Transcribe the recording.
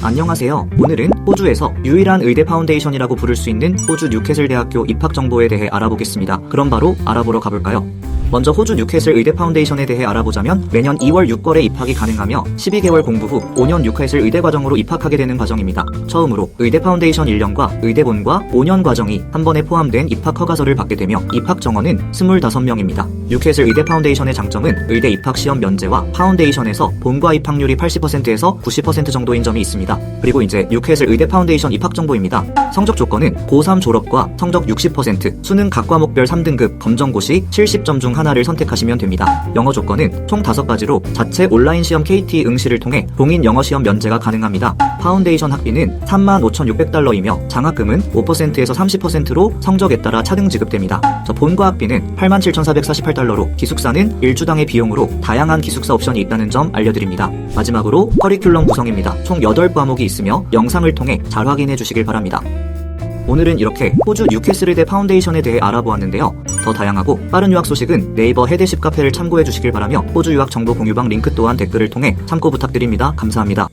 안녕하세요. 오늘은 호주에서 유일한 의대 파운데이션이라고 부를 수 있는 호주 뉴캐슬 대학교 입학 정보에 대해 알아보겠습니다. 그럼 바로 알아보러 가볼까요? 먼저 호주 뉴캐슬 의대 파운데이션에 대해 알아보자면 매년 2월 6월에 입학이 가능하며 12개월 공부 후 5년 뉴캐슬 의대 과정으로 입학하게 되는 과정입니다. 처음으로 의대 파운데이션 1년과 의대본과 5년 과정이 한 번에 포함된 입학 허가서를 받게 되며 입학 정원은 25명입니다. 뉴캐슬 의대 파운데이션의 장점은 의대 입학 시험 면제와 파운데이션에서 본과 입학률이 80%에서 90% 정도인 점이 있습니다. 그리고 이제 뉴캐슬 의대 파운데이션 입학 정보입니다. 성적 조건은 고3 졸업과 성적 60%, 수능 각 과목별 3등급 검정고 시 70점 중 하나를 선택하시면 됩니다. 영어 조건은 총 5가지로 자체 온라인 시험 KT 응시를 통해 동인 영어 시험 면제가 가능합니다. 파운데이션 학비는 35,600달러이며 장학금은 5%에서 30%로 성적에 따라 차등 지급됩니다. 저 본과 학비는 87,448달러로 기숙사는 일주당의 비용으로 다양한 기숙사 옵션이 있다는 점 알려드립니다. 마지막으로 커리큘럼 구성입니다. 총 8과목이 있으며 영상을 통해 잘 확인해 주시길 바랍니다. 오늘은 이렇게 호주 뉴캐슬 의대 파운데이션에 대해 알아보았는데요. 더 다양하고 빠른 유학 소식은 네이버 헤드십 카페를 참고해 주시길 바라며 호주 유학 정보 공유방 링크 또한 댓글을 통해 참고 부탁드립니다. 감사합니다.